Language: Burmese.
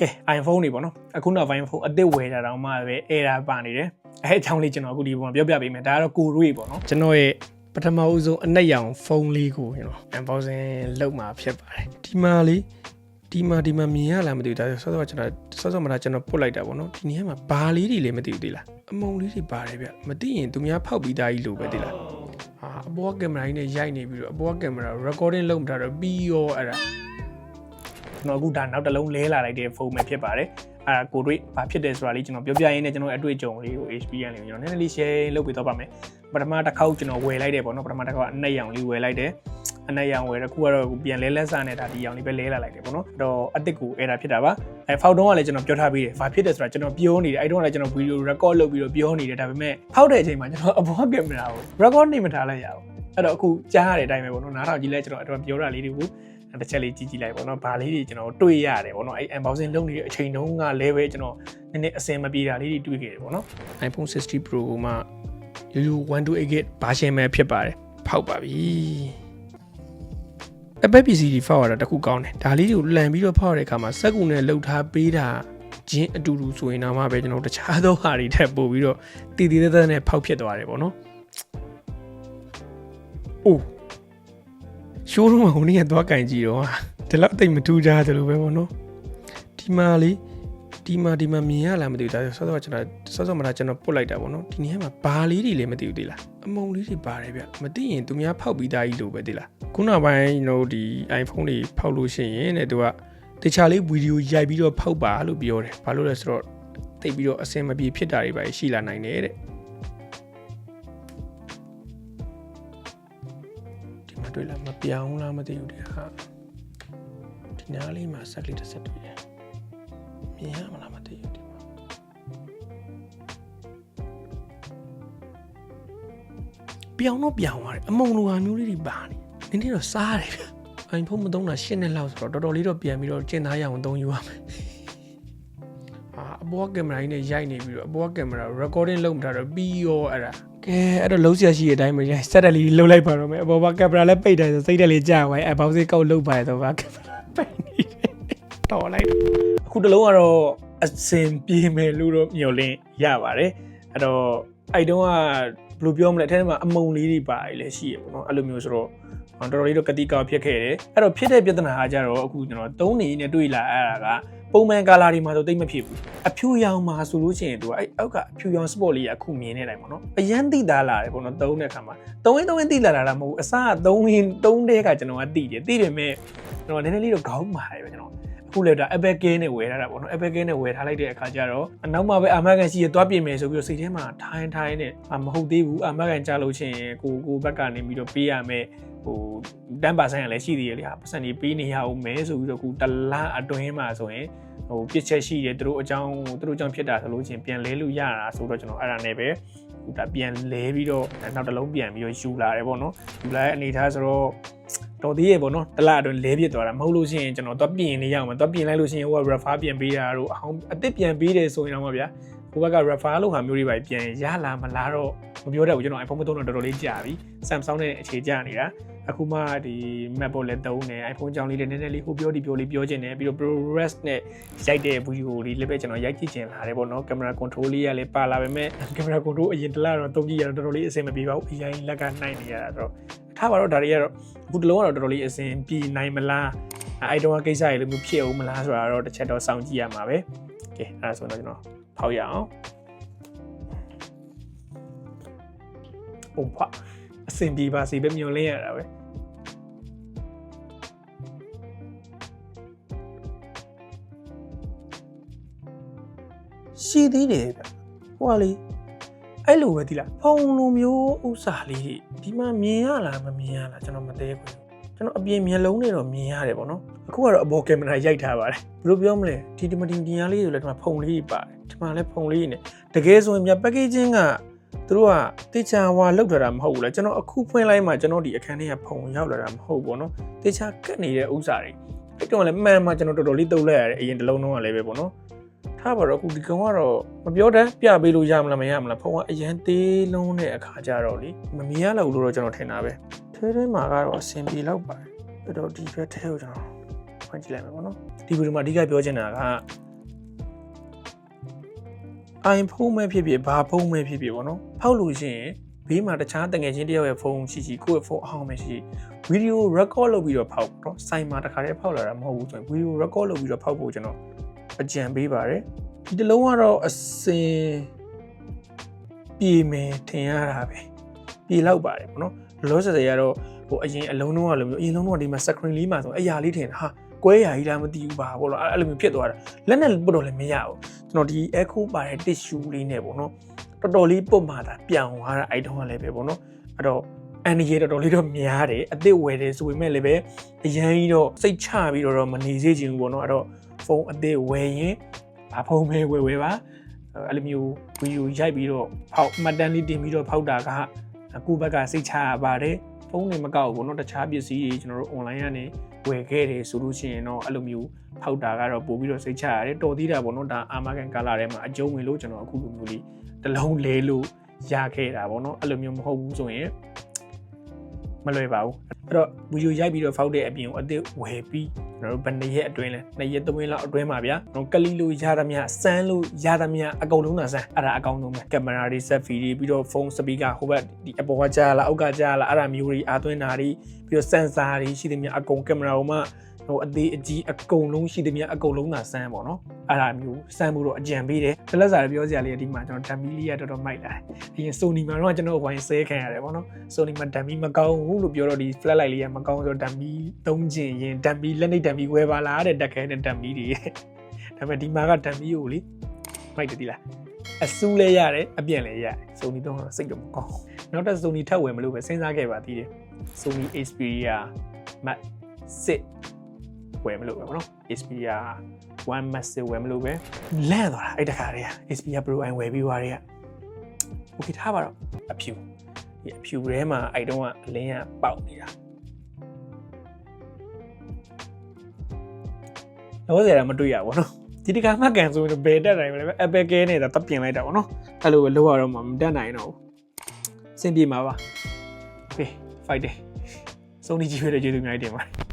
ကဲ iPhone တွေပေါ့နော်အခုနောက် iPhone အသစ်ဝယ်တာတောင်မှပဲ error ပါနေတယ်အဲအကြောင်းလေးကျွန်တော်အခုဒီပုံမှာပြောပြပေးမယ်ဒါကတော့ကိုရွေပေါ့နော်ကျွန်တော်ရဲ့ပထမဦးဆုံးအနက်ရောင်ဖုန်းလေးကိုကျွန်တော် unboxing လုပ်မှာဖြစ်ပါတယ်ဒီမှာလေးဒီမှာဒီမှာမြင်ရလားမသိဘူးဒါဆိုဆော့ဆော့ကျွန်တော်ဆော့ဆော့မှာဒါကျွန်တော်ပုတ်လိုက်တာပေါ့နော်ဒီနေရာမှာဘာလေးတွေလည်းမသိဘူးသိလားအမုံလေးတွေပါတယ်ဗျမသိရင်သူများဖောက်ပြီးသားကြီးလို့ပဲသိလားဟာအပေါ်ကင်မရာကြီးနဲ့ရိုက်နေပြီးတော့အပေါ်ကင်မရာ recording လုပ်မှာတော့ပြီးရောအဲ့ဒါ ကျွန်တော်အခုဒါနောက်တစ်လုံးလဲလာလိုက်တဲ့ဖုန်းပဲဖြစ်ပါတယ်အဲဒါကိုတွေ့ဘာဖြစ်တယ်ဆိုတာလေးကျွန်တော်ပြောပြရင်းနဲ့ကျွန်တော်အတွေ့အကြုံလေးကို HPN လေးကိုကျွန်တော်နည်းနည်းလေး share လုပ်ပေးတော့ပါမယ်ပထမတစ်ခေါက်ကျွန်တော်ဝယ်လိုက်တယ်ပေါ့နော်ပထမတစ်ခေါက်အနက်ရောင်လေးဝယ်လိုက်တယ်အနက်ရောင်ဝယ်တယ်ခုကတော့ပြန်လဲလက်စားနေတာဒီရောင်လေးပဲလဲလာလိုက်တယ်ပေါ့နော်အဲ့တော့အစ်စ်ကိုအဲ့ဒါဖြစ်တာပါအဲဖောက်တုံးကလည်းကျွန်တော်ပြောထားပြီးတယ်ဘာဖြစ်တယ်ဆိုတာကျွန်တော်ပြောနေတယ်အဲ့တုန်းကလည်းကျွန်တော်ဗီဒီယို record လုပ်ပြီးတော့ပြောနေတယ်ဒါပေမဲ့ဖောက်တဲ့အချိန်မှာကျွန်တော်အပေါ်ကင်မရာကို record နေမထားလိုက်ရအောင်အဲ့တော့အခုကြားရတဲ့အတိုင်းပဲပေါ့နော်နားထောင်ကြည့်လဲကျွန်တော်အဲ့တော့ပြောတာလေးတွေကို တစ်ချက်လေးကြည့်ကြည့်လိုက်ပေါ့နော်။ဘာလေးတွေကျွန်တော်တွေ့ရတယ်ပေါ့နော်။အဲ့ unboxing လုပ်နေတဲ့အချိန်တုန်းကလည်းပဲကျွန်တော်နည်းနည်းအစင်မပြေတာလေးတွေတွေ့ခဲ့တယ်ပေါ့နော်။ iPhone 60 Pro ကမှရိုးရိုး 128 GB version ပဲဖြစ်ပါတယ်။ဖောက်ပါပြီ။ Apple PC တွေဖောက်ရတာတခုကောင်းတယ်။ဒါလေးတွေကိုလန်ပြီးတော့ဖောက်ရတဲ့အခါမှာစက်ကူနဲ့လှုပ်ထားပေးတာချင်းအတူတူဆိုရင်တော့မှပဲကျွန်တော်တခြားသောဟာတွေထပ်ပို့ပြီးတော့တည်တည်သက်သက်နဲ့ဖောက်ဖြစ်သွားတယ်ပေါ့နော်။အိုး ရှိုးရုံးမှာဟိုနေ့ကသွားကင်ကြည့်တော့ဟာဒီလောက်တိတ်မထူးကြသလိုပဲပေါ့နော်ဒီမှာလေးဒီမှာဒီမှာမြင်ရလားမသိဘူးဒါဆော့ဆော့ကျွန်တော်ဆော့ဆော့မှာဒါကျွန်တော်ပုတ်လိုက်တာပေါ့နော်ဒီနေရာမှာဘာလေးတွေလည်းမသိဘူးသိလားအမုံလေးတွေပါတယ်ဗျမသိရင်သူများဖောက်ပြီးသားကြီးလို့ပဲသိလားခုနောက်ပိုင်းကျွန်တော်ဒီ iPhone တွေဖောက်လို့ရှိရင်တဲ့သူကတခြားလေးဗီဒီယိုရိုက်ပြီးတော့ဖောက်ပါလို့ပြောတယ်ဘာလို့လဲဆိုတော့တိတ်ပြီးတော့အဆင်မပြေဖြစ်တာတွေပါရှိလာနိုင်တယ်တဲ့ တွေ့လားမပြောင်းလားမသိဘူးဒီဟာဒီနားလေးမှာဆက်ကလေးတစ်ဆက်တွေ့တယ်မြင်ရမလားမသိဘူးဒီမှာပြောင်းတော့ပြောင်းသွားတယ်အမုံလိုဟာမျိုးလေးတွေပါနေနည်းနည်းတော့စားတယ်ဗျအိုင်ဖုန်းမသုံးတာရှင်းနှစ်လောက်ဆိုတော့တော်တော်လေးတော့ပြန်ပြီးတော့ကျင်သားရအောင်သုံးယူရမယ်အာအပေါ်ကင်မရာကြီးနဲ့ရိုက်နေပြီးတော့အပေါ်ကင်မရာ recording လုပ်မှာတော့ပြီးရောအဲ့ဒါ ကဲအဲ့တော့လုံးစရာရှိတဲ့အတိုင်းပဲစက်တက်လေးလှုပ်လိုက်ပါတော့မယ်အပေါ်ကကင်မရာလည်းပိတ်တယ်ဆိုစိတ်တက်လေးကြာသွားအဘောက်စီကောက်လှုပ်ပါတယ်ဆိုတော့ကင်မရာပိတ်နေတယ်တော်လိုက်အခုတလုံးကတော့အစင်ပြေမယ်လို့တော့မျှော်လင့်ရပါတယ်အဲ့တော့အဲ့တုန်းကဘယ်လိုပြောမလဲအထက်မှာအမုံလေးတွေပါတယ်လည်းရှိရပေါ့နော်အဲ့လိုမျိုးဆိုတော့တော်တော်လေးတော့ကတိကောက်ဖြစ်ခဲ့တယ်အဲ့တော့ဖြစ်တဲ့ပြဿနာကကြတော့အခုကျွန်တော်သုံးနေနဲ့တွေ့လာအဲ့ဒါက ပုံမှန်ကာလာတွေမှာတော့တိတ်မဖြစ်ဘူးအဖြူရောင်မှာဆိုလို့ရှိရင်သူကအဲ့အောက်ကအဖြူရောင် sport လေးကအခုမြင်နေတိုင်းပေါ့နော်အရန်တိသားလာတယ်ပေါ့နော်သုံးတဲ့အခါမှာသုံးရင်သုံးရင်တိလာတာလားမဟုတ်ဘူးအစကသုံးရင်သုံးတဲ့ကကျွန်တော်ကတိတယ်တိတယ်မဲ့ကျွန်တော်နည်းနည်းလေးတော့ခေါင်းမာတယ်ပဲကျွန်တော်အခုလည်းဒါ Apple Care နဲ့ဝယ်ထားတာပေါ့နော် Apple Care နဲ့ဝယ်ထားလိုက်တဲ့အခါကျတော့အနောက်မှာပဲအာမခံရှိရသွားပြင်မယ်ဆိုပြီးတော့စိတ်ထဲမှာထိုင်းထိုင်းနဲ့မဟုတ်သေးဘူးအာမခံကြားလို့ရှိရင်ကိုကိုဘက်ကနေပြီးတော့ပေးရမယ် ဟို10%ကလည်းရှိသေးတယ်လေဟာပတ်စံတွေပေးနေရအောင်မဲဆိုပြီးတော့ခုတလားအတွင်းမှာဆိုရင်ဟိုပြစ်ချက်ရှိတယ်သူတို့အကြောင်းသူတို့အကြောင်းဖြစ်တာဆိုလို့ချင်းပြန်လဲလို့ရတာဆိုတော့ကျွန်တော်အဲ့ဒါနဲ့ပဲဟိုဒါပြန်လဲပြီးတော့နောက်တစ်လုံးပြန်ပြီးတော့ယူလာတယ်ပေါ့နော်ယူလာတဲ့အနေထားဆိုတော့တော်သေးရဲ့ပေါ့နော်တလားအတွင်းလဲပြစ်သွားတာမဟုတ်လို့ရှိရင်ကျွန်တော်တော့ပြင်နေရအောင်တော့ပြင်လိုက်လို့ရှိရင်ဟိုက refer ပြန်ပေးတာတို့အောင်အစ်စ်ပြန်ပေးတယ်ဆိုရင်တော့ဗျာဟိုဘက်က refer လို့ဟာမျိုးတွေပဲပြန်ရလာမလားတော့မပြောတတ်ဘူးကျွန်တော် iPhone မသုံးတော့တော်တော်လေးကြာပြီ Samsung နဲ့အခြေကျနေတာ အခုမှဒီ MacBook လည်းသုံးတယ် iPhone ကြောင်းလေးလည်းနည်းနည်းလေးဟိုပြောဒီပြောလေးပြောချင်တယ်ပြီးတော့ ProRes နဲ့ရိုက်တဲ့ video လေးလည်းပဲကျွန်တော်ရိုက်ကြည့်ချင်လာတယ်ပေါ့နော် camera control လေးကလည်းပါလာပေမဲ့ camera control အရင်တလားတော့သုံးကြည့်ရတော့တော်တော်လေးအဆင်မပြေပါဘူးအရင်လက်ကနိုင်နေရတာဆိုတော့ထားပါတော့ဒါတွေကတော့အခုတလုံးကတော့တော်တော်လေးအဆင်ပြေနိုင်မလားအဲ့တုန်းကကိစ္စတွေလိုမျိုးဖြစ်အောင်မလားဆိုတာတော့တစ်ချက်တော့စောင့်ကြည့်ရမှာပဲကဲအဲ့ဒါဆိုတော့ကျွန်တော်ဖောက်ရအောင်ပုံဖ အဆင်ပြေပါစေပဲမျောလင်းရတာပဲရှိသေးတယ်ဗျဟိုကလေအဲ့လိုပဲဒီလားဖုံလိုမျိုးဥစ္စာလေးတွေဒီမှာမြင်ရလားမမြင်ရလားကျွန်တော်မသေးဘူးကျွန်တော်အပြင်မျက်လုံးနဲ့တော့မြင်ရတယ်ပေါ့နော်အခုကတော့အပေါ်ကင်မရာရိုက်ထားပါတယ်ဘယ်လိုပြောမလဲဒီဒီမတင်တင်ရလေးဆိုလဲဒီမှာဖုံလေးပါတယ်ဒီမှာလည်းဖုံလေးနဲ့တကယ်ဆိုရင်မြ packaging က သူတို့ကတေချာဝါလောက်ထားတာမဟုတ်ဘူးလားကျွန်တော်အခုဖွင့်လိုက်မှကျွန်တော်ဒီအခန်းထဲကဖုံရောက်လာတာမဟုတ်ဘူးနော်တေချာကတ်နေတဲ့ဥစ္စာတွေအဲ့တော့လည်းမှန်မှကျွန်တော်တော်တော်လေးတုံးလိုက်ရတယ်အရင်တစ်လုံးလုံးကလည်းပဲပေါ့နော်ထားပါတော့အခုဒီကောင်ကတော့မပြောတတ်ပြပေးလို့ရမလားမရမလားဖုံကအရန်သေးလုံးတဲ့အခါကျတော့လေမမြင်ရလောက်လို့တော့ကျွန်တော်ထင်တာပဲထဲထဲမှာကတော့အဆင်ပြေလောက်ပါတယ်အဲ့တော့ဒီဘက်ထဲကိုကျွန်တော်ဖွင့်ကြည့်လိုက်မယ်ပေါ့နော်ဒီဗီဒီယိုမှာအဓိကပြောချင်တာက iPhone ပဲဖြစ်ဖြစ်ဘာဖုန်းပဲဖြစ်ဖြစ်ပေါ့နော်ဖောက်လို့ရှိရင်ဘေးမှာတခြားတငယ်ချင်းတယောက်ရဲ့ဖုန်းရှိရှိကိုယ့်ရဲ့ဖုန်းအဟောင်းပဲရှိရှိဗီဒီယို record လုပ်ပြီးတော့ဖောက်ပေါ့နော်စိုင်မှာတခါတည်းဖောက်လာတာမဟုတ်ဘူးဆိုရင်ဗီဒီယို record လုပ်ပြီးတော့ဖောက်ဖို့ကျွန်တော်အကြံပေးပါတယ်ဒီတစ်လုံးကတော့အစင်ပြေမယ်ထင်ရတာပဲပြေလောက်ပါတယ်ပေါ့နော်လောဆယ်ဆယ်ကတော့ဟိုအရင်အလုံးလုံးကလိုမျိုးအရင်လုံးတော့ဒီမှာ screen လေးမှာဆိုအရာလေးထင်တာဟာ ကွဲရာကြီးလားမသိဘူးပါဘောလို့အဲ့လိုမျိုးဖြစ်သွားတာလက်နဲ့ပုတ်တော့လည်းမရဘူးကျွန်တော်ဒီ echo ပါတဲ့ tissue လေးနဲ့ပေါ့နော်တော်တော်လေးပုတ်မှသာပြောင်းသွားတာအဲ့တုန်းကလည်းပဲပေါ့နော်အဲ့တော့အန်ဒီရေတော်တော်လေးတော့များတယ်အစ်စ်ဝယ်တယ်ဆိုပေမဲ့လည်းပဲအရန်ကြီးတော့စိတ်ချပြီးတော့မနေစေချင်ဘူးပေါ့နော်အဲ့တော့ဖုန်းအစ်စ်ဝယ်ရင်ဘာဖုန်းပဲဝယ်ဝယ်ပါအဲ့လိုမျိုးဗီဒီယိုရိုက်ပြီးတော့ဖောက်မှတ်တမ်းလေးတင်ပြီးတော့ဖောက်တာကကိုယ့်ဘက်ကစိတ်ချရပါတယ်ဖု န်းတွေမကောက်ဘူးပေါ့နော်တခြားပစ္စည်းတွေကျွန်တော်တို့ online ကနေဝယ်ခဲ့တယ်ဆိုလို့ရှိရင်တော့အဲ့လိုမျိုးဖောက်တာကတော့ပို့ပြီးတော့စိတ်ချရတယ်တော်သေးတာပေါ့နော်ဒါအာမကန်ကာလာထဲမှာအကျုံးဝင်လို့ကျွန်တော်အခုလိုမျိုးလေးတစ်လုံးလဲလို့ရခဲ့တာပေါ့နော်အဲ့လိုမျိုးမဟုတ်ဘူးဆိုရင် မလွယ်ပါဘူးအဲ့တော့ဗီဒီယိုရိုက်ပြီးတော့ဖောက်တဲ့အပြင်ကိုအသစ်ဝယ်ပြီးကျွန်တော်တို့ဘယ်နှစ်ရက်အတွင်းလဲနှစ်ရက်သုံးရက်လောက်အတွင်းမှာဗျာကျွန်တော်ကလီလို့ရသမျှစမ်းလို့ရသမျှအကုန်လုံးသာစမ်းအဲ့ဒါအကောင်းဆုံးပဲကင်မရာတွေဆက်ဖီတွေပြီးတော့ဖုန်းစပီကာဟိုဘက်ဒီအပေါ်ကကြားလာအောက်ကကြားလာအဲ့ဒါမျိုးတွေအာသွင်းတာတွေပြီးတော့စင်ဆာတွေရှိသမျှအကုန်ကင်မရာဟိုမှ ဟိုအသေးအကြီးအကုန်လုံးရှိသမျှအကုန်လုံးသာစမ်းပေါ့နော်အဲ့ဒါမျိုးစမ်းမှုတော့အကြံပေးတယ်တလက်စာပြောစရာလေးဒီမှာကျွန်တော်ဓာမီလေးရတော်တော်မိုက်လာတယ်အရင် Sony မှာတော့ကျွန်တော်ဝိုင်းဆဲခံရတယ်ပေါ့နော် Sony မှာဓာမီမကောင်းဘူးလို့ပြောတော့ဒီ flat light လေးကမကောင်းဆိုတော့ဓာမီသုံးချင်ရင်ဓာမီလက်နေဓာမီဝယ်ပါလားတဲ့တက်ခဲတဲ့ဓာမီတွေဒါပေမဲ့ဒီမှာကဓာမီကိုလေမိုက်တယ်ဒီလားအဆူးလဲရတယ်အပြင့်လဲရတယ် Sony တော့စိတ်တော့မကောင်းနောက်တစ် Sony ထပ်ဝယ်မလို့ပဲစဉ်းစားခဲ့ပါသေးတယ် Sony Xperia Mark 6 ဝယ်မလို့ပဲဗောနော် Xperia 1 Massive ဝယ်မလို့ပဲလန့်သွားတာအဲ့တခါတည်းက Xperia Pro I ဝယ်ပြီးသွားတွေက Okay ထားပါတော့အဖြူဒီအဖြူထဲမှာအဲ့တုန်းကအလင်းကပေါက်နေတာလောဆယ်တော့မတွေ့ရဘူးနော်ဒီတခါမှကန်ဆိုရင်ဘယ်တက်နိုင်မလဲ Apple Care နဲ့တော့ပြင်လိုက်တာပေါ့နော်အဲ့လိုပဲလောက်ရတော့မှမတက်နိုင်တော့ဘူးစင်ပြေမှာပါ Okay fight တယ်စုံဒီကြီးရတဲ့ကျေးဇူးအများကြီးတင်ပါတယ်